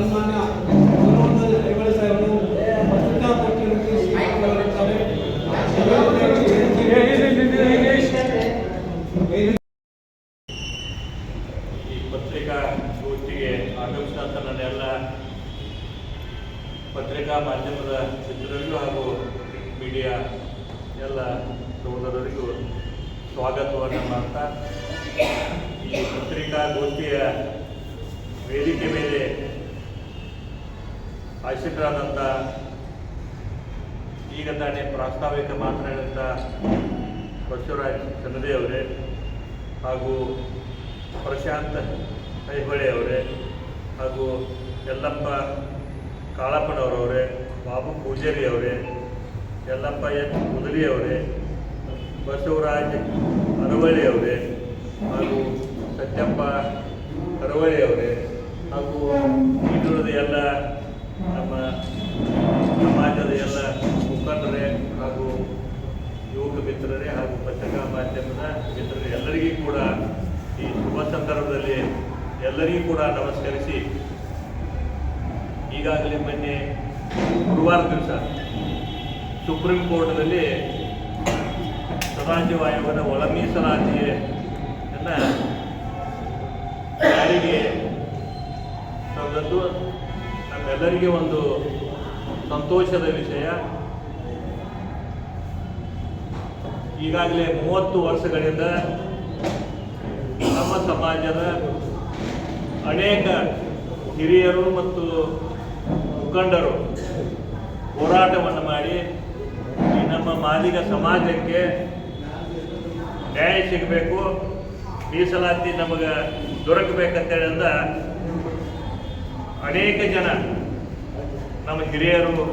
ಸನ್ಮಾನ್ಯ ಗುರುವಂದನ ಐಹೊಳೆ ಸಾಹೇಬರು ಪತ್ರಿಕಾಗೋಷ್ಠಿಯಲ್ಲಿ. ಈ ಪತ್ರಿಕಾ ಗೋಷ್ಠಿಗೆ ನನ್ನ ಎಲ್ಲ ಪತ್ರಿಕಾ ಮಾಧ್ಯಮದ ಮಿತ್ರರಿಗೂ ಹಾಗೂ ಮೀಡಿಯಾ ಎಲ್ಲ ಸಹೋದರರಿಗೂ ಸ್ವಾಗತವನ್ನು ಮಾಡ್ತಾ ಈ ಪತ್ರಿಕಾ ಗೋಷ್ಠಿಯ ವೇದಿಕೆ ಮೇಲೆ ಆಶೀರ್ವಾದಂಥ ಈಗ ತಾನೇ ಪ್ರಾಸ್ತಾವಿಕ ಮಾತನಾಡಿದಂಥ ಬಸವರಾಜ್ ಚನ್ನದೇ ಅವರೇ ಹಾಗೂ ಪ್ರಶಾಂತ್ ಐಹೊಳೆ ಅವರೇ ಹಾಗೂ ಯಲ್ಲಪ್ಪ ಕಾಳಪ್ಪನವರವರೇ, ಬಾಬು ಪೂಜಾರಿ ಅವರೇ, ಯಲ್ಲಪ್ಪ ಎಚ್ ಮುದಲಿ ಅವರೇ, ಬಸವರಾಜ್ ಅರವಳ್ಳಿ ಅವರೇ ಹಾಗೂ ಸತ್ಯಪ್ಪ ಅರವಳ್ಳಿ ಅವರೇ ಹಾಗೂ ಇನ್ನುಳಿದ ಎಲ್ಲ ನಮ್ಮ ಸಮಾಜದ ಎಲ್ಲ ಮುಖಂಡರೇ ಹಾಗೂ ಯುವಕ ಮಿತ್ರರೇ ಹಾಗೂ ಪತ್ರಿಕಾ ಮಾಧ್ಯಮದ ಮಿತ್ರರೇ, ಎಲ್ಲರಿಗೂ ಕೂಡ ಈ ಶುಭ ಸಂದರ್ಭದಲ್ಲಿ ಎಲ್ಲರಿಗೂ ಕೂಡ ನಮಸ್ಕರಿಸಿ ಈಗಾಗಲೇ ಮೊನ್ನೆ ಗುರುವಾರ ದಿವಸ ಸುಪ್ರೀಂ ಕೋರ್ಟ್ನಲ್ಲಿ ಸದಾಶಿವ ಆಯೋಗದ ಒಳ ಮೀಸಲಾತಿಯನ್ನು ಜಾರಿಗೆ ತಂದದ್ದು ನಮ್ಮೆಲ್ಲರಿಗೆ ಒಂದು ಸಂತೋಷದ ವಿಷಯ. ಈಗಾಗಲೇ ಮೂವತ್ತು ವರ್ಷಗಳಿಂದ ನಮ್ಮ ಸಮಾಜದ ಅನೇಕ ಹಿರಿಯರು ಮತ್ತು ಮುಖಂಡರು ಹೋರಾಟವನ್ನು ಮಾಡಿ ಈ ನಮ್ಮ ಮಾದಿಗ ಸಮಾಜಕ್ಕೆ ನ್ಯಾಯ ಸಿಗಬೇಕು, ಮೀಸಲಾತಿ ನಮಗೆ ದೊರಕಬೇಕಂತೇಳಿಂದ ಅನೇಕ ಜನ ನಮ್ಮ ಹಿರಿಯರು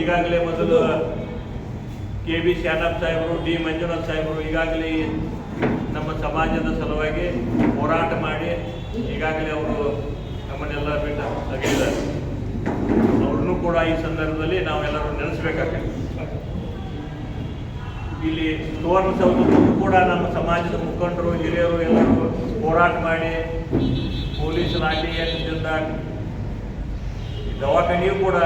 ಈಗಾಗಲೇ ಮೊದಲು ಕೆ ಬಿ ಶಾನಪ್ ಸಾಹೇಬರು, ಡಿ ಮಂಜುನಾಥ್ ಸಾಹೇಬರು ಈಗಾಗಲೇ ನಮ್ಮ ಸಮಾಜದ ಸಲುವಾಗಿ ಹೋರಾಟ ಮಾಡಿ ಈಗಾಗಲೇ ಅವರು ನಮ್ಮನ್ನೆಲ್ಲ ಬಿಟ್ಟು ಅಗಲಿದ್ದಾರೆ ಅವ್ರನ್ನೂ ಕೂಡ ಈ ಸಂದರ್ಭದಲ್ಲಿ ನಾವೆಲ್ಲರೂ ನೆನೆಸಬೇಕಾಗಿದೆ ಇಲ್ಲಿ ಸುವರ್ಣಸೌಧಕ್ಕೂ ಕೂಡ ನಮ್ಮ ಸಮಾಜದ ಮುಖಂಡರು, ಹಿರಿಯರು ಎಲ್ಲರೂ ಹೋರಾಟ ಮಾಡಿ ಪೊಲೀಸ್ ಏನಿಂದ ದವಾಖಾನೆಯೂ ಕೂಡ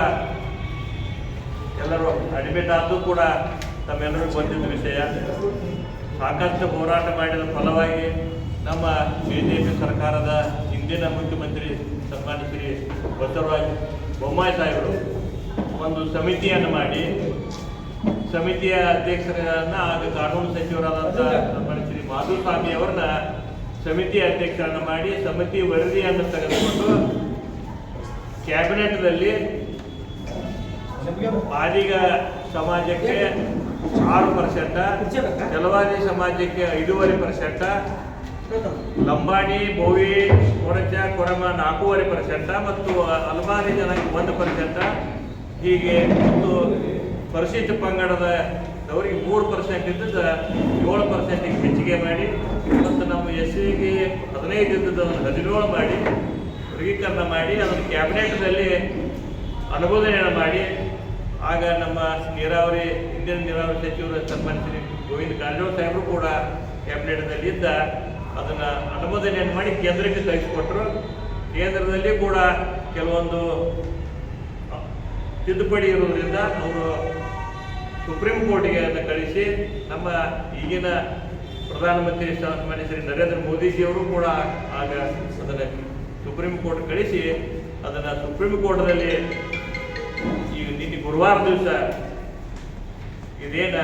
ಎಲ್ಲರೂ ಅಡ್ಮಿಟ್ ಆದರೂ ಕೂಡ ತಮ್ಮೆಲ್ಲರಿಗೂ ಬಂದಿದ್ದ ವಿಷಯ. ಸಾಕಷ್ಟು ಹೋರಾಟ ಮಾಡಿದ ಫಲವಾಗಿ ನಮ್ಮ ಬಿ ಜೆ ಸರ್ಕಾರದ ಹಿಂದಿನ ಮುಖ್ಯಮಂತ್ರಿ ಸನ್ಮಾನ್ಯ ಶ್ರೀ ಬಸವರಾಜ ಬೊಮ್ಮಾಯಿ ಸಾಹೇಬರು ಒಂದು ಸಮಿತಿಯನ್ನು ಮಾಡಿ, ಸಮಿತಿಯ ಅಧ್ಯಕ್ಷರನ್ನ ಆಗ ಕಾನೂನು ಸಚಿವರಾದಂಥ ಸನ್ಮಾನ್ಯ ಶ್ರೀ ಮಾಧುಸ್ವಾಮಿ ಅವ್ರನ್ನ ಸಮಿತಿ ಅಧ್ಯಕ್ಷರನ್ನು ಮಾಡಿ, ಸಮಿತಿ ವರದಿಯನ್ನು ತೆಗೆದುಕೊಂಡು ಕ್ಯಾಬಿನೆಟ್ನಲ್ಲಿ ಮಾದಿಗ ಸಮಾಜಕ್ಕೆ ಆರು ಪರ್ಸೆಂಟ ಕೆಲವಾದಿ ಸಮಾಜಕ್ಕೆ ಐದೂವರೆ ಪರ್ಸೆಂಟ ಲಂಬಾಣಿ ಬೋವಿ ಕೊರಚ ಕೊರಮ ನಾಲ್ಕೂವರೆ ಪರ್ಸೆಂಟ ಮತ್ತು ಅಲ್ಮಾರಿ ಜನಕ್ಕೆ ಒಂದು ಪರ್ಸೆಂಟ ಹೀಗೆ ಮತ್ತು ಪರಿಶಿಷ್ಟ ಪಂಗಡದವರಿಗೆ ಮೂರು ಪರ್ಸೆಂಟ್ ಇದ್ದದ್ದು ಏಳು ಪರ್ಸೆಂಟಿಗೆ ಹೆಚ್ಚಿಗೆ ಮಾಡಿ ಮತ್ತು ನಮ್ಮ ಎಸ್ ಸಿಗೆ ಹದಿನೈದು ಇದ್ದದ್ದು ಹದಿನೇಳು ಮಾಡಿ ವರ್ಗೀಕರಣ ಮಾಡಿ, ಅದನ್ನು ಕ್ಯಾಬಿನೆಟ್ನಲ್ಲಿ ಅನುಮೋದನೆಯನ್ನು ಮಾಡಿ. ಆಗ ನಮ್ಮ ನೀರಾವರಿ, ಇಂಡಿಯನ್ ನೀರಾವರಿ ಸಚಿವರು ಸನ್ಮಾನ್ಯ ಗೋವಿಂದ ಕಾರಜೋಳ ಸಾಹೇಬರು ಕೂಡ ಕ್ಯಾಬಿನೆಟ್ನಲ್ಲಿ ಇದ್ದ, ಅದನ್ನು ಅನುಮೋದನೆಯನ್ನು ಮಾಡಿ ಕೇಂದ್ರಕ್ಕೆ ಕಳಿಸಿಕೊಟ್ರು. ಕೇಂದ್ರದಲ್ಲಿ ಕೂಡ ಕೆಲವೊಂದು ತಿದ್ದುಪಡಿ ಇರುವುದರಿಂದ ಅವರು ಸುಪ್ರೀಂ ಕೋರ್ಟ್ಗೆ ಅದನ್ನು ಕಳಿಸಿ, ನಮ್ಮ ಈಗಿನ ಪ್ರಧಾನಮಂತ್ರಿ ಸನ್ಮಾನ್ಯ ಶ್ರೀ ನರೇಂದ್ರ ಮೋದಿಜಿಯವರು ಕೂಡ ಆಗ ಅದನ್ನು ಸುಪ್ರೀಂ ಕೋರ್ಟ್ ಕಳಿಸಿ ಅದನ್ನು ಸುಪ್ರೀಂ ಕೋರ್ಟ್ನಲ್ಲಿ ಈ ನಿನ್ನೆ ಗುರುವಾರ ದಿವಸ ಇದೇನ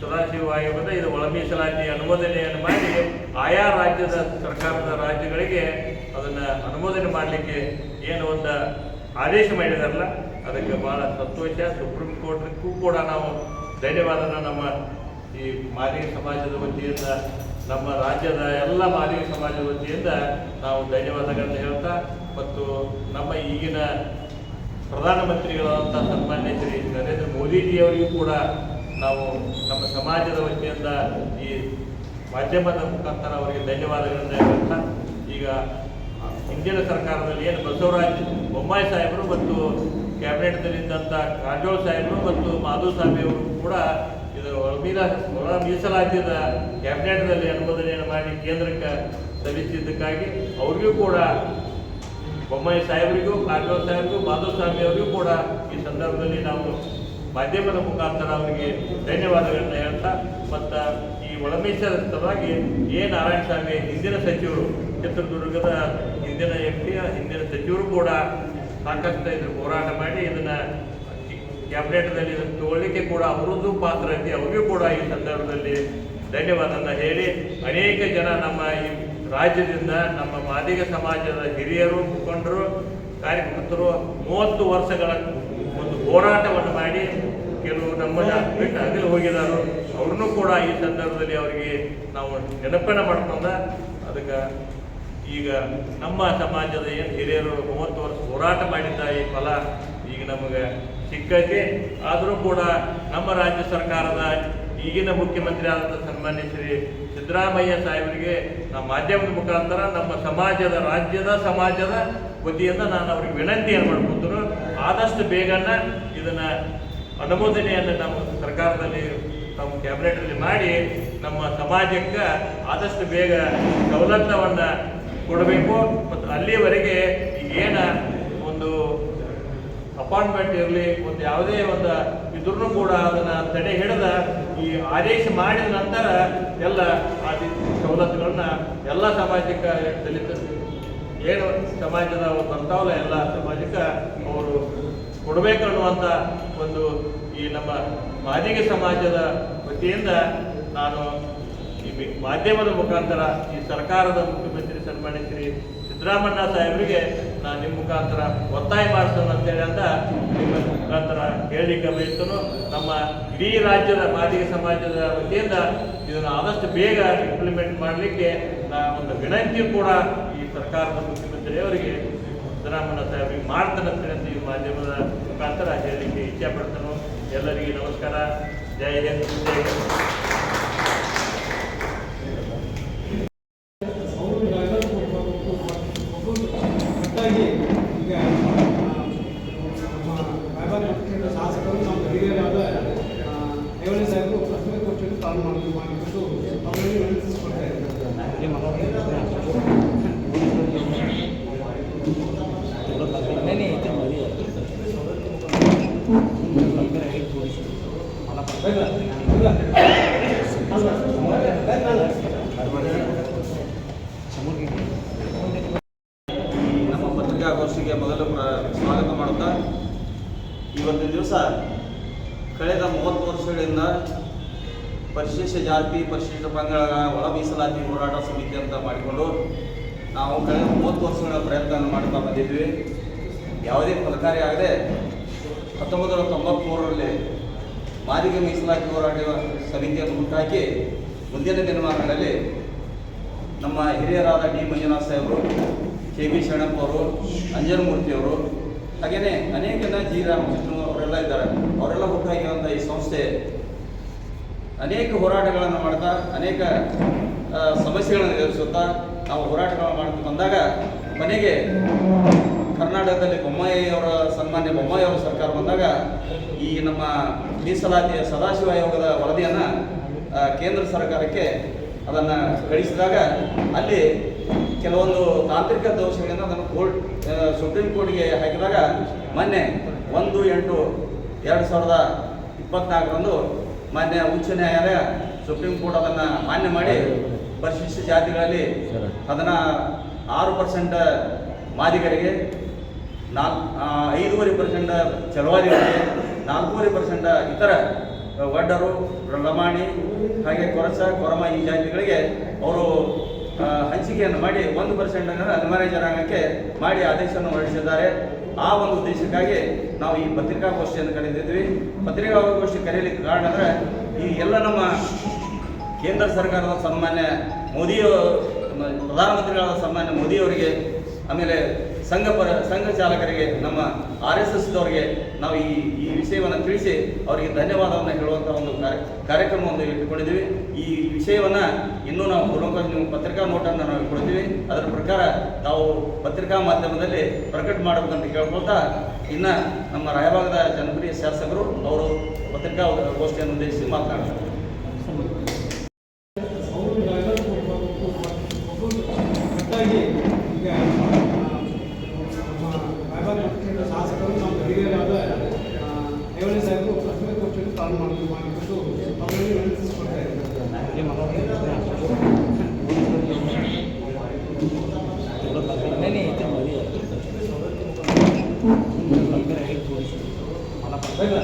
ಸದಾಶಿವ ಆಯೋಗದ ಇದು ಒಳ ಮೀಸಲಾತಿ ಅನುಮೋದನೆಯನ್ನು ಮಾಡಿ ಆಯಾ ರಾಜ್ಯದ ಸರ್ಕಾರದ ರಾಜ್ಯಗಳಿಗೆ ಅದನ್ನು ಅನುಮೋದನೆ ಮಾಡಲಿಕ್ಕೆ ಏನು ಒಂದು ಆದೇಶ ಮಾಡಿದಾರಲ್ಲ, ಅದಕ್ಕೆ ಬಹಳ ಸಂತೋಷ. ಸುಪ್ರೀಂ ಕೋರ್ಟ್ಗೂ ಕೂಡ ನಾವು ಧನ್ಯವಾದನ ನಮ್ಮ ಈ ಮಾಲಿ ಸಮಾಜದ ವತಿಯಿಂದ ನಮ್ಮ ರಾಜ್ಯದ ಎಲ್ಲ ಮಾದಿಗ ಸಮಾಜ ವತಿಯಿಂದ ನಾವು ಧನ್ಯವಾದಗಳನ್ನು ಹೇಳ್ತಾ ಮತ್ತು ನಮ್ಮ ಈಗಿನ ಪ್ರಧಾನಮಂತ್ರಿಗಳಾದಂಥ ಸನ್ಮಾನ್ಯ ಶ್ರೀ ನರೇಂದ್ರ ಮೋದಿಜಿಯವರಿಗೂ ಕೂಡ ನಾವು ನಮ್ಮ ಸಮಾಜದ ವತಿಯಿಂದ ಈ ಮಾಧ್ಯಮದ ಮುಖಾಂತರ ಅವರಿಗೆ ಧನ್ಯವಾದಗಳನ್ನು ಹೇಳ್ತಾ, ಈಗ ಹಿಂದಿನ ಸರ್ಕಾರದಲ್ಲಿ ಏನು ಬಸವರಾಜ್ ಬೊಮ್ಮಾಯಿ ಸಾಹೇಬರು ಮತ್ತು ಕ್ಯಾಬಿನೆಟ್ನಲ್ಲಿದ್ದಂಥ ಕಾರಜೋಳ ಸಾಹೇಬರು ಮತ್ತು ಮಾಧು ಅವರು ಕೂಡ ಒಳ ಮೀಸಲಾತಿದ ಕ್ಯಾಬಿನೆಟ್ನಲ್ಲಿ ಅನುಮೋದನೆಯನ್ನು ಮಾಡಿ ಕೇಂದ್ರಕ್ಕೆ ಸಲ್ಲಿಸಿದ್ದಕ್ಕಾಗಿ ಅವ್ರಿಗೂ ಕೂಡ ಬೊಮ್ಮಾಯಿ ಸಾಹೇಬರಿಗೂ ಕಾಗೇವ್ ಸಾಹೇಬರಿಗೂ, ಮಾಧವ ಸ್ವಾಮಿ ಅವರಿಗೂ ಕೂಡ ಈ ಸಂದರ್ಭದಲ್ಲಿ ನಾವು ಮಾಧ್ಯಮದ ಮುಖಾಂತರ ಅವರಿಗೆ ಧನ್ಯವಾದಗಳನ್ನು ಹೇಳ್ತಾ, ಮತ್ತು ಈ ಒಳಮೀಸಲ ಸಲುವಾಗಿ ಎ. ನಾರಾಯಣ ಸ್ವಾಮಿ ಹಿಂದಿನ ಸಚಿವರು, ಚಿತ್ರದುರ್ಗದ ಹಿಂದಿನ ಎಂ. ಹಿಂದಿನ ಸಚಿವರು ಕೂಡ ಸಾಕಷ್ಟು ಇದ್ರ ಹೋರಾಟ ಮಾಡಿ ಇದನ್ನ ಕ್ಯಾಬಿನೆಟ್ನಲ್ಲಿ ತಗೊಳ್ಳಿಕ್ಕೆ ಕೂಡ ಅವರದ್ದು ಪಾತ್ರ ಐತಿ ಅವರಿಗೂ ಕೂಡ ಈ ಸಂದರ್ಭದಲ್ಲಿ ಧನ್ಯವಾದನ ಹೇಳಿ, ಅನೇಕ ಜನ ನಮ್ಮ ಈ ರಾಜ್ಯದಿಂದ, ನಮ್ಮ ಮಾದಿಗ ಸಮಾಜದ ಹಿರಿಯರು, ಮುಖಂಡರು, ಕಾರ್ಯಕರ್ತರು ಮೂವತ್ತು ವರ್ಷಗಳ ಒಂದು ಹೋರಾಟವನ್ನು ಮಾಡಿ ಕೆಲವು ನಮ್ಮ ಬಿಟ್ಟು ಅಗಲು ಅವ್ರನ್ನೂ ಕೂಡ ಈ ಸಂದರ್ಭದಲ್ಲಿ ಅವರಿಗೆ ನಾವು ನೆನಪನ್ನ ಮಾಡ್ಕೊಂಡ ಅದಕ್ಕೆ ಈಗ ನಮ್ಮ ಸಮಾಜದ ಏನು ಹಿರಿಯರು ಮೂವತ್ತು ವರ್ಷ ಹೋರಾಟ ಮಾಡಿದ್ದ ಈ ಫಲ ಈಗ ನಮಗೆ ಸಿಕ್ಕೈತಿ ಆದರೂ ಕೂಡ ನಮ್ಮ ರಾಜ್ಯ ಸರ್ಕಾರದ ಈಗಿನ ಮುಖ್ಯಮಂತ್ರಿ ಆದಂಥ ಸನ್ಮಾನ್ಯ ಶ್ರೀ ಸಿದ್ದರಾಮಯ್ಯ ಸಾಹೇಬರಿಗೆ ನಮ್ಮ ಮಾಧ್ಯಮದ ಮುಖಾಂತರ ನಮ್ಮ ಸಮಾಜದ, ರಾಜ್ಯದ ಸಮಾಜದ ವತಿಯಿಂದ ನಾನು ಅವ್ರಿಗೆ ವಿನಂತಿಯನ್ನು ಮಾಡ್ಕೊತರು ಆದಷ್ಟು ಬೇಗನ ಇದನ್ನು ಅನುಮೋದನೆಯನ್ನು ನಮ್ಮ ಸರ್ಕಾರದಲ್ಲಿ, ನಮ್ಮ ಕ್ಯಾಬಿನೆಟಲ್ಲಿ ಮಾಡಿ ನಮ್ಮ ಸಮಾಜಕ್ಕೆ ಆದಷ್ಟು ಬೇಗ ಸವಲತ್ತವನ್ನು ಕೊಡಬೇಕು. ಮತ್ತು ಅಲ್ಲಿಯವರೆಗೆ ಏನ ಅಪಾಯಿಂಟ್ಮೆಂಟ್ ಇರಲಿ ಒಂದು ಯಾವುದೇ ಒಂದು ಇದ್ರೂ ಕೂಡ ಅದನ್ನ ತಡೆ ಹಿಡಿದ ಈ ಆದೇಶ ಮಾಡಿದ ನಂತರ ಎಲ್ಲ ಆ ಸವಲತ್ತುಗಳನ್ನ ಎಲ್ಲ ಸಾಮಾಜಿಕ ದಲಿತ ಏನು ಸಮಾಜದ ಬರ್ತಾವಲ್ಲ ಎಲ್ಲ ಸಮಾಜಕ್ಕೆ ಅವರು ಕೊಡಬೇಕನ್ನುವಂಥ ಒಂದು ಈ ನಮ್ಮ ಮಾದಿಗೆ ಸಮಾಜದ ವತಿಯಿಂದ ನಾನು ಈ ಮಾಧ್ಯಮದ ಮುಖಾಂತರ ಈ ಸರ್ಕಾರದ ಮುಖ್ಯಮಂತ್ರಿ ಸನ್ಮಾನ್ಯ ಶ್ರೀ ಸಿದ್ದರಾಮಣ್ಣ ಸಾಹೇಬರಿಗೆ ನಾನು ನಿಮ್ಮ ಮುಖಾಂತರ ಒತ್ತಾಯ ಮಾಡ್ತೇನೆ ಅಂತೇಳಿ ಅಂತ ನಿಮ್ಮ ಮುಖಾಂತರ ಹೇಳಲಿಕ್ಕೆ ಬಯಸ್ತಾನು. ನಮ್ಮ ಇಡೀ ರಾಜ್ಯದ ಮಾದಿಗ ಸಮಾಜದ ವತಿಯಿಂದ ಇದನ್ನು ಆದಷ್ಟು ಬೇಗ ಇಂಪ್ಲಿಮೆಂಟ್ ಮಾಡಲಿಕ್ಕೆ ನಾನು ಒಂದು ವಿನಂತಿ ಕೂಡ ಈ ಸರ್ಕಾರದ ಮುಖ್ಯಮಂತ್ರಿಯವರಿಗೆ ಸಿದ್ದರಾಮಣ್ಣ ಸಾಹೇಬರಿಗೆ ಮಾಡ್ತಾನೆ ಅಂತ ಈ ಮಾಧ್ಯಮದ ಮುಖಾಂತರ ಹೇಳಲಿಕ್ಕೆ ಇಚ್ಛೆ ಪಡ್ತಾನು. ಎಲ್ಲರಿಗೆ ನಮಸ್ಕಾರ. ಜೈ ಹಿಂದ್. ಜೈ ಹಿಂದ್ ಅವರು ಒಟ್ಟಾಗಿ ಈಗ ನಮ್ಮ ರಾಯಬಾಗ ಪಕ್ಷದ ಶಾಸಕರು ನಮ್ಮ ಹಿರಿಯರಾದ ರೇವಣ್ಣ ಸಾಹೇಬರು ಪತ್ರಿಕೆ ಕೊಟ್ಟು ತಾನು ಮಾಡಿ ಮಾಡಿಕೊಂಡು ಅವರಿಗೆ ವಿನಂತಿಸಿಕೊಳ್ತಾ ನಮ್ಮ ಪತ್ರಿಕಾಗೋಷ್ಠಿಗೆ ಮೊದಲು ಪ್ರ- ಸ್ವಾಗತ ಮಾಡುತ್ತಾ ಇವತ್ತಿನ ದಿವಸ ಕಳೆದ ಮೂವತ್ತು ವರ್ಷಗಳಿಂದ ಪರಿಶಿಷ್ಟ ಜಾತಿ, ಪರಿಶಿಷ್ಟ ಪಂಗಡಗಳ ಒಳ ಮೀಸಲಾತಿ ಹೋರಾಟ ಸಮಿತಿ ಅಂತ ಮಾಡಿಕೊಂಡು ನಾವು ಕಳೆದ ಮೂವತ್ತು ವರ್ಷಗಳ ಪ್ರಯತ್ನ ಮಾಡ್ತಾ ಬಂದಿದ್ವಿ. ಯಾವುದೇ ಫಲಕಾರಿ ಆಗದೆ ಹತ್ತೊಂಬತ್ತು ನೂರ ತೊಂಬತ್ತ್ಮೂರರಲ್ಲಿ ಮಾದಿಗ ಮೀಸಲಾತಿ ಹೋರಾಟ ಸಮಿತಿಯನ್ನು ಹುಟ್ಟಾಕಿ ಮುಂದಿನ ದಿನಮಾನಗಳಲ್ಲಿ ನಮ್ಮ ಹಿರಿಯರಾದ ಡಿ ಮಂಜುನಾಥ್ ಸಾಹೇಬರು, ಕೆ ಬಿ ಶರಣಪ್ಪ ಅವರು ಅಂಜನಮೂರ್ತಿಯವರು ಹಾಗೆಯೇ ಅನೇಕ ಜನ ಜಿ ವಿಷ್ಣು ಅವರೆಲ್ಲ ಇದ್ದಾರೆ. ಅವರೆಲ್ಲ ಹುಟ್ಟಾಗಿರುವಂಥ ಈ ಸಂಸ್ಥೆ ಅನೇಕ ಹೋರಾಟಗಳನ್ನು ಮಾಡ್ತಾ, ಅನೇಕ ಸಮಸ್ಯೆಗಳನ್ನು ಎದುರಿಸುತ್ತಾ ನಾವು ಹೋರಾಟಗಳನ್ನು ಮಾಡ್ತಾ ಬಂದಾಗ ಮನೆಗೆ ಕರ್ನಾಟಕದಲ್ಲಿ ಬೊಮ್ಮಾಯಿ ಅವರ ಸನ್ಮಾನ್ಯ ಬೊಮ್ಮಾಯಿ ಅವರ ಸರ್ಕಾರ ಬಂದಾಗ ಈ ನಮ್ಮ ಮೀಸಲಾತಿಯ ಸದಾಶಿವ ಆಯೋಗದ ವರದಿಯನ್ನು ಕೇಂದ್ರ ಸರ್ಕಾರಕ್ಕೆ ಅದನ್ನು ಕಳಿಸಿದಾಗ ಅಲ್ಲಿ ಕೆಲವೊಂದು ತಾಂತ್ರಿಕ ದೋಷಗಳಿಂದ ಅದನ್ನು ಕೋರ್ಟ್ ಸುಪ್ರೀಂ ಕೋರ್ಟ್ಗೆ ಹಾಕಿದಾಗ ಮೊನ್ನೆ ಒಂದು ಎಂಟು ಎರಡು ಸಾವಿರದ ಇಪ್ಪತ್ನಾಲ್ಕರಂದು ಮಾನ್ಯ ಉಚ್ಚ ನ್ಯಾಯಾಲಯ ಸುಪ್ರೀಂ ಕೋರ್ಟ್ ಅದನ್ನು ಮಾನ್ಯ ಮಾಡಿ ಪರಿಶಿಷ್ಟ ಜಾತಿಗಳಲ್ಲಿ ಅದನ್ನ ಆರು ಪರ್ಸೆಂಟ್ ಮಾದಿಗರಿಗೆ ನಾಲ್ ಐದೂವರೆ ಪರ್ಸೆಂಟ್ ಚಲವಾದಿಗಳಿಗೆ ನಾಲ್ಕೂವರೆ ಪರ್ಸೆಂಟ್ ಇತರ ವಡ್ಡರು ಲಮಾಣಿ ಹಾಗೆ ಕೊರಸ ಕೊರಮ ಈ ಜಾತಿಗಳಿಗೆ ಅವರು ಹಂಚಿಕೆಯನ್ನು ಮಾಡಿ ಒಂದು ಪರ್ಸೆಂಟ್ ಅನಿವಾರ್ಯ ಜನಾಂಗಕ್ಕೆ ಮಾಡಿ ಆದೇಶವನ್ನು ಹೊರಡಿಸಿದ್ದಾರೆ. ಆ ಒಂದು ಉದ್ದೇಶಕ್ಕಾಗಿ ನಾವು ಈ ಪತ್ರಿಕಾಗೋಷ್ಠಿಯನ್ನು ಕರೆದಿದ್ವಿ ಪತ್ರಿಕಾಗೋಷ್ಠಿ ಕರೆಯಲಿಕ್ಕೆ ಕಾರಣ ಅಂದರೆ ಈ ಎಲ್ಲ ನಮ್ಮ ಕೇಂದ್ರ ಸರ್ಕಾರದ ಸನ್ಮಾನ್ಯ ಮೋದಿಯ ಪ್ರಧಾನಮಂತ್ರಿಗಳಾದ ಸನ್ಮಾನ್ಯ ಮೋದಿಯವರಿಗೆ ಆಮೇಲೆ ಸಂಘ ಪರ, ಸಂಘ ಚಾಲಕರಿಗೆ, ನಮ್ಮ ಆರ್ ಎಸ್ ಎಸ್ದವರಿಗೆ ನಾವು ಈ ಈ ವಿಷಯವನ್ನು ತಿಳಿಸಿ ಅವರಿಗೆ ಧನ್ಯವಾದವನ್ನು ಹೇಳುವಂಥ ಒಂದು ಕಾರ್ಯ ಕಾರ್ಯಕ್ರಮವನ್ನು ಇಟ್ಟುಕೊಂಡಿದ್ದೀವಿ. ಈ ವಿಷಯವನ್ನು ಇನ್ನೂ ನಾವು ಪೂರ್ವಕ ಪತ್ರಿಕಾ ನೋಟನ್ನು ನಾವು ಕೊಡ್ತೀವಿ. ಅದರ ಪ್ರಕಾರ ತಾವು ಪತ್ರಿಕಾ ಮಾಧ್ಯಮದಲ್ಲಿ ಪ್ರಕಟ ಮಾಡಬೇಕಂತ ಕೇಳ್ಕೊಳ್ತಾ ಇನ್ನು ನಮ್ಮ ರಾಯಭಾಗದ ಜನಪ್ರಿಯ ಶಾಸಕರು ಅವರು ಪತ್ರಿಕಾ ಗೋಷ್ಠಿಯನ್ನು ಉದ್ದೇಶಿಸಿ ಮಾತನಾಡ್ತಾರೆ ಹೀಗಾಗಿ ಈಗ ಆ, ನಮ್ಮ ರಾಯಬಾಗ ಮತಕ್ಷೇತ್ರದ ಶಾಸಕರು ನಮ್ಮ ಹಿರಿಯರಾದ ಆ, ರೇವಣ್ಣ ಸಾಹೇಬರು ಪತ್ರಿಕಾಗೋಷ್ಠಿಯನ್ನು ಪ್ರಾರಂಭ ಮಾಡಿ ಮಾಡಿಕೊಂಡು ಅವರಲ್ಲಿ ವಿನಂತಿಸಿಕೊಳ್ತಾ ಇದ್ದಾರೆ ನೋಡ್ಕೊಂಡು ಸರ್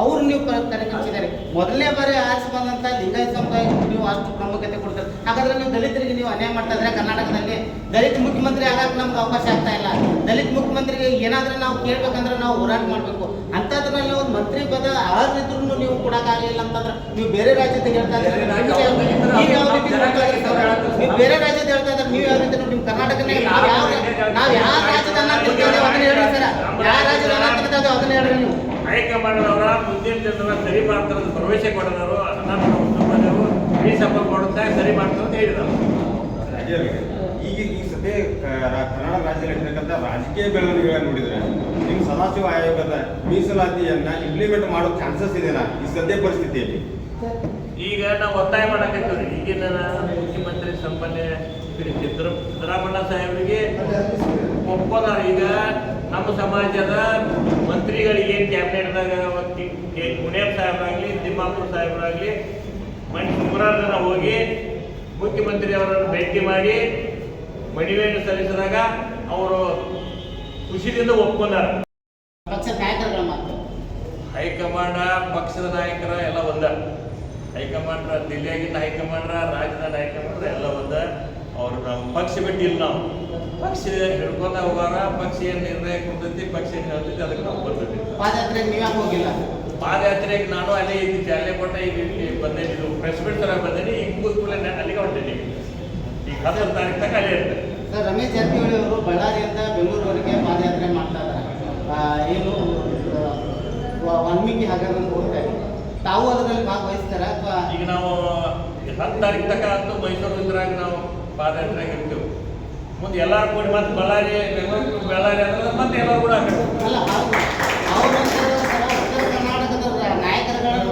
ಅವ್ರು ನೀವು ಕರೆಕರಿಸಿದ್ದಾರೆ ಮೊದಲನೇ ಬಾರಿ ಆರಿಸಿ ಬಂದಂತ ಲಿಂಗಾಯತ ಸಮುದಾಯಕ್ಕೆ ನೀವು ಅಷ್ಟು ಪ್ರಾಮುಖ್ಯತೆ ಕೊಡ್ತಾರೆ. ಹಾಗಾದ್ರೆ ನೀವು ದಲಿತರಿಗೆ ನೀವು ಅನ್ಯಾಯ ಮಾಡ್ತಾ ಇದ್ರೆ ಕರ್ನಾಟಕದಲ್ಲಿ ದಲಿತ ಮುಖ್ಯಮಂತ್ರಿ ಆಗಕ್ಕೆ ನಮ್ಗೆ ಅವಕಾಶ ಆಗ್ತಾ ಇಲ್ಲ. ದಲಿತ ಮುಖ್ಯಮಂತ್ರಿಗೆ ಏನಾದ್ರೂ ನಾವು ಕೇಳ್ಬೇಕಂದ್ರೆ ನಾವು ಹೋರಾಟ ಮಾಡಬೇಕು. ಅಂಥದ್ರಲ್ಲಿ ಒಂದು ಮಂತ್ರಿ ಪದ ಅರ್ಹರಿದ್ರು ನೀವು ಕೊಡೋಕ್ಕಾಗಲಿಲ್ಲ ಅಂತಂದ್ರೆ ನೀವು ಬೇರೆ ರಾಜ್ಯದ ಹೇಳ್ತಾ ಇದ್ರೆ ನೀವು ಯಾವ ರೀತಿ ನೀವು ಬೇರೆ ರಾಜ್ಯದ ಹೇಳ್ತಾ ಇದ್ರೆ ನೀವು ಯಾವ ರೀತಿ ನಿಮ್ಮ ಕರ್ನಾಟಕನೇ ನಾವು ಯಾವ ರಾಜ್ಯದ ಅದನ್ನ ಸರ್. ಯಾವ ರಾಜ್ಯದ ಅದನ್ನ ಹೇಳ್ರಿ ನೀವು. ಹೈಕಮಾಂಡ್ ಮಾಡಿದವರ ಮುಂದಿನ ಜನರ ಸರಿ ಮಾಡ್ತಾರೆ ಪ್ರವೇಶ ಭರವಸೆ ನಮ್ಮ ಕುಟುಂಬದವರು ಈ ಸಭೆ ಮಾಡುತ್ತಾ ಸರಿ ಮಾಡ್ತಾರೆ ಅಂತ ಹೇಳಿದರು ಈಗ ಈ ಸದ್ಯ ಕನ್ನಡ ಕರ್ನಾಟಕ ರಾಜ್ಯದಲ್ಲಿ ಇರ್ತಕ್ಕಂಥ ರಾಜಕೀಯ ಬೆಳವಣಿಗೆಗಳನ್ನು ನೋಡಿದ್ರೆ ನಿಮ್ಮ ಸದಾಶಿವ ಆಯೋಗದ ಮೀಸಲಾತಿಯನ್ನ ಇಂಪ್ಲಿಮೆಂಟ್ ಮಾಡೋ ಚಾನ್ಸಸ್ ಇದೆನಾ ಈ ಸದ್ಯ ಪರಿಸ್ಥಿತಿಯಲ್ಲಿ? ಈಗ ನಾವು ಒತ್ತಾಯ ಮಾಡಕತ್ತೀವಿ ಈಗಿನ ಮುಖ್ಯಮಂತ್ರಿ ಸಂಪನ್ನೆ ಸಿದ್ದರಾಮಣ್ಣ ಸಾಹೇಬರಿಗೆ ಒಪ್ಪೋದಾರ ಈಗ ನಮ್ಮ ಸಮಾಜದ ಮಂತ್ರಿಗಳಿಗೆ ಕ್ಯಾಬಿನೆಟ್ದಾಗ ಮುನಿಯಪ್ಪ ಸಾಹೇಬರಾಗಲಿ ತಿಮ್ಮಾಪುರ ಸಾಹೇಬರಾಗಲಿ ಆಗಲಿ ಸುಮಾರು ಜನ ಹೋಗಿ ಮುಖ್ಯಮಂತ್ರಿ ಅವರನ್ನು ಭೇಟಿ ಮಾಡಿ ಮನವಿಯನ್ನು ಸಲ್ಲಿಸಿದಾಗ ಅವರು ಖುಷಿಯಿಂದ ಒಪ್ಕೊಂಡಾರ. ಹೈಕಮಾಂಡ ಪಕ್ಷದ ನಾಯಕರ ಎಲ್ಲ ಒಂದ. ಹೈಕಮಾಂಡ್ರ ದಿಲ್ಲಿಯಾಗಿದ್ದ ಹೈಕಮಾಂಡ್ರ ರಾಜ್ಯದ ಹೈಕಮಾಂಡ್ರ ಎಲ್ಲ ಒಂದ. ಅವ್ರು ನಾವು ಪಕ್ಷ ಬಿಟ್ಟಿಲ್ಲ ನಾವು. ಪಕ್ಷ ಹಿಡ್ಕೊಂಡ ಹೋಗಾರ ಪಕ್ಷ ಏನ್ ನಿರ್ಣಯ ಕೊಡ್ತೈತಿ ಪಕ್ಷ ಏನ್ ಹೇಳ್ತೈತಿ ಅದಕ್ಕೆ ನಾವು ಬರ್ತೈತಿ ಪಾದಯಾತ್ರೆ ನೀವು ಹೋಗಿಲ್ಲ? ಪಾದಯಾತ್ರೆಗೆ ನಾನು ಅಲ್ಲೇ ಇದ್ದಿದ್ದೆ ಅಲ್ಲೇ ಕೊಟ್ಟ ಈಗ ಇಲ್ಲಿ ಬಂದೇನಿ ಇದು ಪ್ರೆಸ್ ಮೀಟ್ ತರ ಬಂದೇನಿ ಈಗ ಕೂತ್ಕೊಳ್ಳೆ ಅಲ್ಲಿಗೆ ಹೊಂಟೇನಿ ಈಗ ಹತ್ತು ತಾರೀಕು ತನಕ ಅಲ್ಲೇ ಇರ್ತೇನೆ ಸರ್ ರಮೇಶ್ ಜಾರಕಿಹೊಳಿ ಅವರು ಬಳ್ಳಾರಿಯಿಂದ ಬೆಂಗಳೂರುವರೆಗೆ ಪಾದಯಾತ್ರೆ ಮಾಡ್ತಾ ಇದ್ದಾರೆ. ಏನು ವಾಲ್ಮೀಕಿ ಹಾಗಾದ್ರೆ ಹೋಗ್ತಾ ತಾವು ಅದರಲ್ಲಿ ಭಾಗವಹಿಸ್ತಾರ ಅಥವಾ ಈಗ ನಾವು ಹತ್ತು ತಾರೀಕು ತನಕ ಅಂತೂ ಮೈಸೂರು ಇದ್ರಾಗ ನಾವು ಪಾದಯಾತ್ರೆಗೆ ಇರ್ತೀವಿ ಮುಂದೆ ಎಲ್ಲರೂ ಕೂಡಿ ಮತ್ತೆ ಬಳ್ಳಾರಿ ಬೆಂಗಳೂರು ಬಳ್ಳಾರಿ ಅಂದ್ರೆ ಮತ್ತೆ ಎಲ್ಲರೂ ಕೂಡ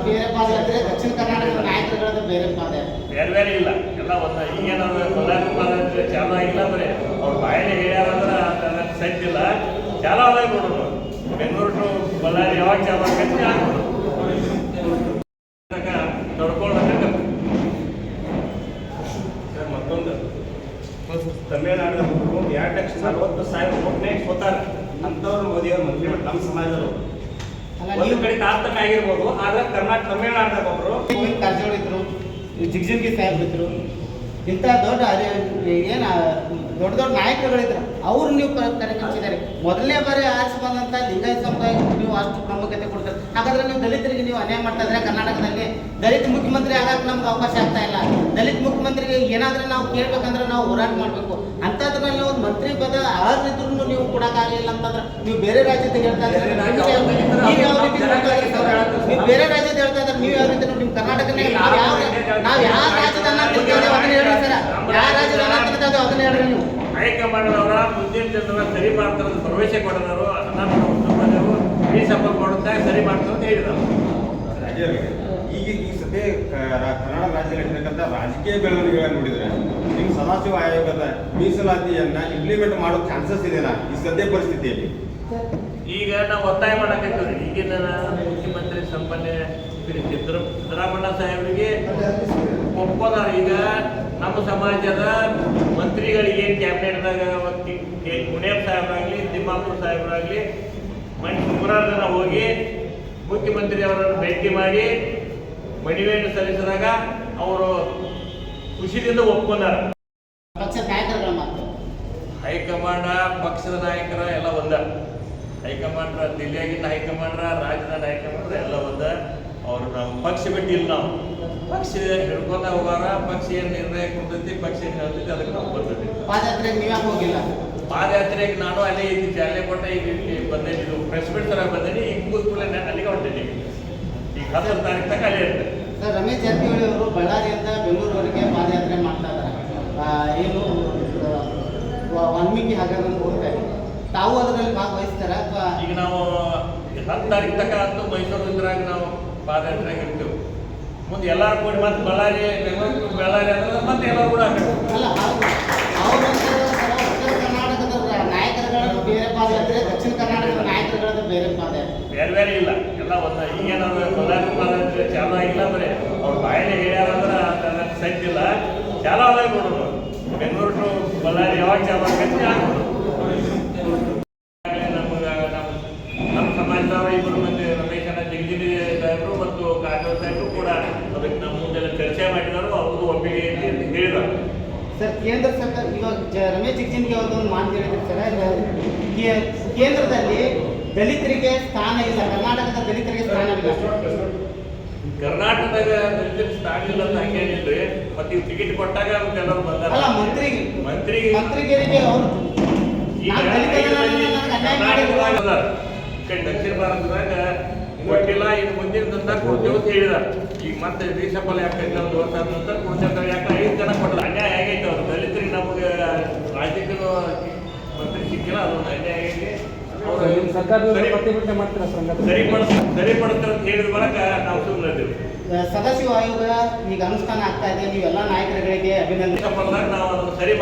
ಬೇರೆ ಬೇರೆ ಪಾದಯಾತ್ರೆ. ಬೇರೆ ಬೇರೆ ಇಲ್ಲ. ಎಲ್ಲ ಒಂದ ಈಗೇನಾದ್ರು ಬಳ್ಳಾರಿ ಪಾದಯಾತ್ರೆ ಚಾಲು ಆಗಿಲ್ಲ ಅಂದ್ರೆ ಅವ್ರ ಬಾಯಲ್ಲಿ ಹೇಳ್ಯಾರಂದ್ರೆ ಸಜ್ಜಿಲ್ಲ ಚಾಲು ಆದಾಗ ನೋಡೋಣ ಬೆಂಗಳೂರು ಟು ಬಳ್ಳಾರಿ ಯಾವಾಗ ಚಾಲು ಆಗತ್ತೆ ಆಗ್ಬೋದು ನೋಡ್ಕೊಂಡು ಸರ್ ಮತ್ತೊಂದು ತಮಿಳುನಾಡಿನ ಹುಡುಗರು ಎರಡು ಲಕ್ಷ ನಲವತ್ತು ಸಾವಿರ ಓಟ್ನೇ ಸೋತಾರ ಅಂಥವ್ರು ಮೋದಿಯವ್ರು ಮಂತ್ರಿ ಮಾಡಿ ನಮ್ಮ ಸಮಾಜದವರು. ಒಂದು ಕಡೆ ತಾರತಮ್ಯ ಆಗಿರ್ಬೋದು ಆದ್ರೆ ಕರ್ನಾಟಕ ತಮಿಳುನಾಡಿದಾಗ ಒಬ್ರು ಕಾರ್ಜೋಳ ಇದ್ರು ಜಿಗ್ಜಿಂಗಿ ಸಾಹೇಬ್ ಇದ್ರು ಇಂಥ ದೊಡ್ಡ ಏನ ದೊಡ್ಡ ದೊಡ್ಡ ನಾಯಕರುಗಳಿದ್ರು. ಅವ್ರು ನೀವು ಕರೆಕರಿಸಿದ್ದಾರೆ ಮೊದಲನೇ ಬಾರಿ ಆರಿಸಿ ಬಂದಂತ ಲಿಂಗಾಯತ ಸಮುದಾಯಕ್ಕೆ ನೀವು ಅಷ್ಟು ಪ್ರಾಮುಖ್ಯತೆ ಕೊಡ್ತಾರೆ. ಹಾಗಾದ್ರೆ ನೀವು ದಲಿತರಿಗೆ ನೀವು ಅನ್ಯಾಯ ಮಾಡ್ತಾ ಇದ್ರೆ ಕರ್ನಾಟಕದಲ್ಲಿ ದಲಿತ ಮುಖ್ಯಮಂತ್ರಿ ಆಗಕ್ಕೆ ನಮ್ಗೆ ಅವಕಾಶ ಆಗ್ತಾ ಇಲ್ಲ. ದಲಿತ ಮುಖ್ಯಮಂತ್ರಿಗೆ ಏನಾದ್ರೂ ನಾವು ಕೇಳ್ಬೇಕಂದ್ರೆ ನಾವು ಹೋರಾಟ ಮಾಡಬೇಕು. ಒಂದು ಮಂತ್ರಿ ಪದ ಅರ್ಹರಿದ್ರು ನೀವು ಕೊಡಕ್ಕಾಗಲಿಲ್ಲ ಅಂತಂದ್ರೆ ನೀವು ಬೇರೆ ರಾಜ್ಯದ ಹೇಳ್ತಾ ಇದ್ರೆ ನೀವು ಯಾವ ರೀತಿ ನೋಡ್ತಾ ಇದ್ದೀರಿ ನೀವು ಬೇರೆ ರಾಜ್ಯದ ಹೇಳ್ತಾ ಇದ್ರೆ ನೀವು ಯಾವ ರೀತಿ ನಿಮ್ಮ ಕರ್ನಾಟಕನೇ ನಾವು ಯಾವ ನಾವು ಯಾವ ರಾಜ್ಯದ ತಿಂತೇವೆ ಅದನ್ನ ಹೇಳ್ರಿ ಸರ್. ಯಾವ ರಾಜ್ಯದ ಅನ್ನ ಅದನ್ನ ಹೇಳ್ರಿ ನೀವು. ಹೈಕಮಾಂಡ್ ಅವರ ಮುಂದಿನ ಜನರ ಸರಿ ಮಾಡ್ತಾರೆ ಪ್ರವೇಶ ಭರವಸೆ ಕೊಡೋರು ಅದನ್ನ ಈ ಮಾಡುತ್ತಾ ಸರಿ ಮಾಡ್ತಾರೆ ಅಂತ ಹೇಳಿದ್ರು ಈಗ ಈ ಸದ್ಯ ಕನ್ನಡ ರಾಜ್ಯದಲ್ಲಿ ಇರ್ತಕ್ಕಂಥ ರಾಜಕೀಯ ಬೆಳವಣಿಗೆಗಳನ್ನು ನೋಡಿದ್ರೆ, ನಿಮ್ ಸದಾಶಿವ ಆಯೋಗದ ಮೀಸಲಾತಿಯನ್ನ ಇಂಪ್ಲಿಮೆಂಟ್ ಮಾಡೋ ಚಾನ್ಸಸ್ ಇದೆನಾ ಈ ಸದ್ಯ ಪರಿಸ್ಥಿತಿಯಲ್ಲಿ? ಈಗ ನಾವು ಒತ್ತಾಯ ಮಾಡಕತ್ತೀವಿ ಈಗಿನ ಮುಖ್ಯಮಂತ್ರಿ ಸಂಪನ್ನೆ ಸಿದ್ದರಾಮಣ್ಣ ಸಾಹೇಬರಿಗೆ ಒಪ್ಪದ ಈಗ ನಮ್ಮ ಸಮಾಜದ ಮಂತ್ರಿಗಳಿಗೆ, ಕ್ಯಾಬಿನೆಟ್ದಾಗ ಮುನಿಯಪ್ಪ ಸಾಹೇಬರಾಗಲಿ, ತಿಮ್ಮಾಪುರ ಸಾಹೇಬರಾಗಲಿ ಮನೆ ಮೂರಾರು ಜನ ಹೋಗಿ ಮುಖ್ಯಮಂತ್ರಿ ಅವರನ್ನು ಭೇಟಿ ಮಾಡಿ ಮನವಿಯನ್ನು ಸಲ್ಲಿಸಿದಾಗ ಅವರು ಖುಷಿಯಿಂದ ಒಪ್ಕೊಂಡಾರ. ಹೈಕಮಾಂಡ್ ಹೈಕಮಾಂಡ ಪಕ್ಷದ ನಾಯಕರ ಎಲ್ಲ ಒಂದ. ಹೈಕಮಾಂಡ್ ದಿಲ್ಲಿಯಾಗಿಂದ ಹೈಕಮಾಂಡ್ರ ರಾಜ್ಯದ ಹೈಕಮಾಂಡ್ರ ಎಲ್ಲ ಒಂದ. ಅವ್ರು ನಾವು ಪಕ್ಷ ಬಿಟ್ಟಿಲ್ಲ ನಾವು. ಪಕ್ಷ ಹಿಡ್ಕೊಂಡ ಹೋಗಾರ ಪಕ್ಷ ಏನ್ ನಿರ್ಣಯ ಕೊಡ್ತೈತಿ ಪಕ್ಷ ಏನ್ ಹೇಳ್ತೈತಿ ಅದಕ್ಕೆ ನಾವು ಬರ್ತೈತಿ ಪಾದಯಾತ್ರೆಗೆ ನೀವ್ಯಾಕೆ ಹೋಗಿಲ್ಲ? ಪಾದಯಾತ್ರೆಗೆ ನಾನು ಅಲ್ಲೇ ಇದ್ದಿದ್ದೆ ಅಲ್ಲೇ ಕೊಟ್ಟ ಈಗ ಇಲ್ಲಿ ಬಂದೆ ಇದು ಪ್ರೆಸ್ ಮೀಟ್ ತರ ಬಂದೇನಿ ಈಗ ಕೂತ್ಕೊಳ್ಳೆ ಅಲ್ಲಿಗೆ ಹೊಂಟೇನಿ. ಈಗ ಹತ್ತರ ತಾರೀಕು ತನಕ ಅಲ್ಲೇ ಸರ್ ರಮೇಶ್ ಜಾರಕಿಹೊಳಿ ಅವರು ಬಳ್ಳಾರಿಯಿಂದ ಬೆಂಗಳೂರುವರೆಗೆ ಪಾದಯಾತ್ರೆ ಮಾಡ್ತಾ ಇದ್ದಾರೆ ಏನು ವಾಲ್ಮೀಕಿ ಹಾಗಾಗಿ ಹೋಗ್ತಾರೆ ತಾವು ಅದರಲ್ಲಿ ಭಾಗವಹಿಸ್ತಾರ ಅಥವಾ? ಈಗ ನಾವು ಹತ್ತು ತಾರೀಕು ತನಕ ಅಂತೂ ಮೈಸೂರು ಇದ್ರಾಗ ನಾವು ಪಾದಯಾತ್ರೆ ಇರ್ತೇವೆ. ಮುಂದೆ ಎಲ್ಲರೂ ಕೂಡಿ ಮತ್ತೆ ಬಳ್ಳಾರಿ ಬೆಂಗಳೂರು ಬಳ್ಳಾರಿ ಅಂದ್ರೆ ಮತ್ತೆ ಎಲ್ಲರೂ ಕೂಡ ಅಲ್ಲ ಉತ್ತರ ಕರ್ನಾಟಕದ ನಾಯಕರುಗಳದ್ದು ಬೇರೆ ಪಾದಯಾತ್ರೆ ದಕ್ಷಿಣ ಕರ್ನಾಟಕದ ನಾಯಕರುಗಳದ್ದು ಬೇರೆ ಪಾದಯಾತ್ರೆ. ಬೇರೆ ಬೇರೆ ಇಲ್ಲ. ಎಲ್ಲ ಒಂದು. ಈಗೇನಾದ್ರು ಬಳ್ಳಾರಿ ಚಾಲ ಆಗಿಲ್ಲ ಬರೀ. ಅವ್ರ ಬಾಯಲ್ಲಿ ಹೇಳ್ಯಾರಂದ್ರೆ ಅದನ್ನ ಸಜ್ಜಿಲ್ಲ ಚಾಲ ಆದಾಗ ನೋಡೋಣ ಬೆಂಗಳೂರು ಟು ಬಳ್ಳಾರಿ ಯಾವಾಗ ಚಾಲು ಆಗತ್ತೆ ನಮ್ಗೆ ನಮ್ಮ ನಮ್ಮ ಸಮಾಜದವರು ಇಬ್ಬರು ಮಂದಿ ರಮೇಶನ ಜಗಜಿನಿ ಸಾಹೇಬರು ಮತ್ತು ಕಾಂಗ್ರೆಸ್ ಸಾಹೇಬರು ಕೂಡ ಅದಕ್ಕೆ ನಮ್ಮ ಮುಂದೆ ಚರ್ಚೆ ಮಾಡಿದರು. ಅವ್ರದ್ದು ಒಪ್ಪಿಗೆ ಹೇಳಿದರು. ಸರ್, ಕೇಂದ್ರ ಸರ್ಕಾರ ಇವಾಗ ರಮೇಶ್ ಜಿಗ್ಜಿನ್ಗೆ ಅವ್ರದ್ದೊಂದು ಮಾತು ಹೇಳಿದ್ರು ಸರ್. ಕೇಂದ್ರದಲ್ಲಿ ದಲಿತರಿಗೆ ಸ್ಥಾನ ಇಲ್ಲ. ಕರ್ನಾಟಕದ ದಲಿತರಿಗೆ ಸ್ಥಾನ ಇಲ್ಲ. ಕರ್ನಾಟಕದಾಗ ದಲಿತರಿಗೆ ಸ್ಥಾನ ಇಲ್ಲ ಅಂತ ಹಂಗೇನಿಲ್ರಿ? ಮತ್ತೆ ಇವ್ ಟಿಕೆಟ್ ಕೊಟ್ಟಾಗ ಎಲ್ಲರೂ ಬಂದಾರ. ಅಲ್ಲ ಮಂತ್ರಿಗೆ. ಮಂತ್ರಿಗೆ. ಮಂತ್ರಿಗಿರಿಗೆ ಅವರು. ದಕ್ಷಿಣ ಭಾರತದಾಗ ಕೊಟ್ಟಿಲ್ಲ ಇನ್ನು ಮುಂದಿನ ನಂತರ ಕೊಡ್ತೇವೆ ಅಂತ ಹೇಳಿದಾರೆ. ಈಗ ಮತ್ತೆ ಒಂದು ವರ್ಷ ಆದ ನಂತರ ಯಾಕೆ ಐದು ಜನ ಕೊಡಲ್ಲ. ಅನ್ಯಾಯ ಆಗೈತೆ ಅವ್ರು? ದಲಿತರಿಗೆ ನಮಗೆ ರಾಜ್ಯಕ್ಕೆ ಮಂತ್ರಿ ಸಿಕ್ಕಿಲ್ಲ ಅದೊಂದು ಅನ್ಯಾಯ ಆಗೈತಿ ಸದಾಶಿವ ಆಯೋಗ ಈಗ ಅನುಷ್ಠಾನ ಆಗ್ತಾ ಇದೆ. ನೀವೆಲ್ಲ ನಾಯಕರುಗಳಿಗೆ ಅಭಿನಂದನೆ. ನಾವು ಅದನ್ನು ಸರಿ